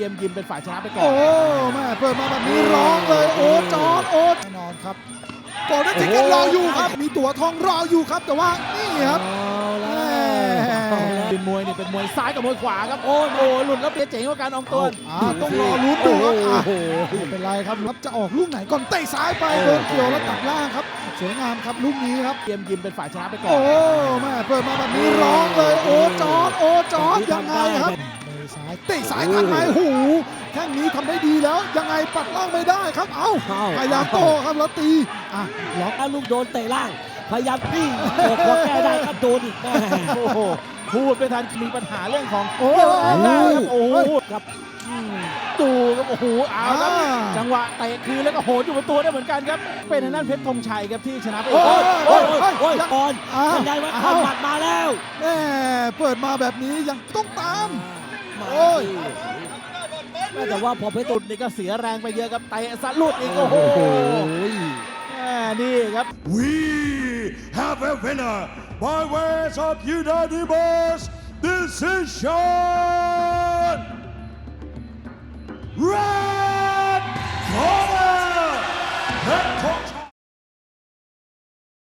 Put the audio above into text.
เกมยิมเป็นฝ่ายชนะไปก่อโอ้นแม่เปิดมาแบบนี้ร้องเลยโอ้จอร์ดโอ้แน่นอนครับโกลเด้นทิกเก็ตรออยู่ครับ มีตั๋วทองรออยู่ครับ แต่ว่านี่ครับเอาแม่แล้วเป็นมวยเนี่ยเป็นมวยซ้ายกับมวยขวาครับ โอ้โหหลุดแล้วเจ๋งกว่าการอองตัวอ่าต้องรอลุ้นดูครับอะโอ้โหไม่เป็นไรครับรับจะออกลูกไหนก่อนเตะซ้ายไปโดนเกี่ยวแล้วตัดล่างครับสวยงามครับลูกนี้ครับเกมยิมเป็นฝ่ายชนะไปก่อนโอ้แม่เปิดมาแบบนี้ร้องเลยโอ้จอร์ดโอ้จอร์ดยังไงครับเตะ ซ้ายเตะซ้ายทันไหมโอ้โหแข้งนี้ทำได้ดีแล้ว ยังไงปัดล่างไม่ได้ครับ เอ้าเอ้าพยายามโต้ครับแล้วตีอะล็อกถ้าลูกโดนเตะล่าง พยายามปิ้งโอ้พอแก้ได้ก็โดนอีกแม่โอ้โหพูดไม่ทันมีปัญหาเรื่องของโอ้เกี่ยวแรงได้ครับโอ้โหครับอืมดูครับโอ้โหเอาครับอ่าจังหวะเตะคืนแล้วก็โหนอยู่บนตัวได้เหมือนกันครับ เป็นทางด้านเพชรธงชัยครับที่ชนะไปโอ้โอ้ยโหโอ้ยโอ้ยโอ้ยยังบอลอ้าวยังไงวะอ้าวหมัดมาแล้วแม่เปิดมาแบบนี้ยังต้องตามมา โอ้ยแม่แต่ว่าพอเพชรตุดนี่ก็เสียแรงไปเยอะครับเตะสะลุดอีกโอ้โหนี่ครับ We have a winner by ways of unanimous decision.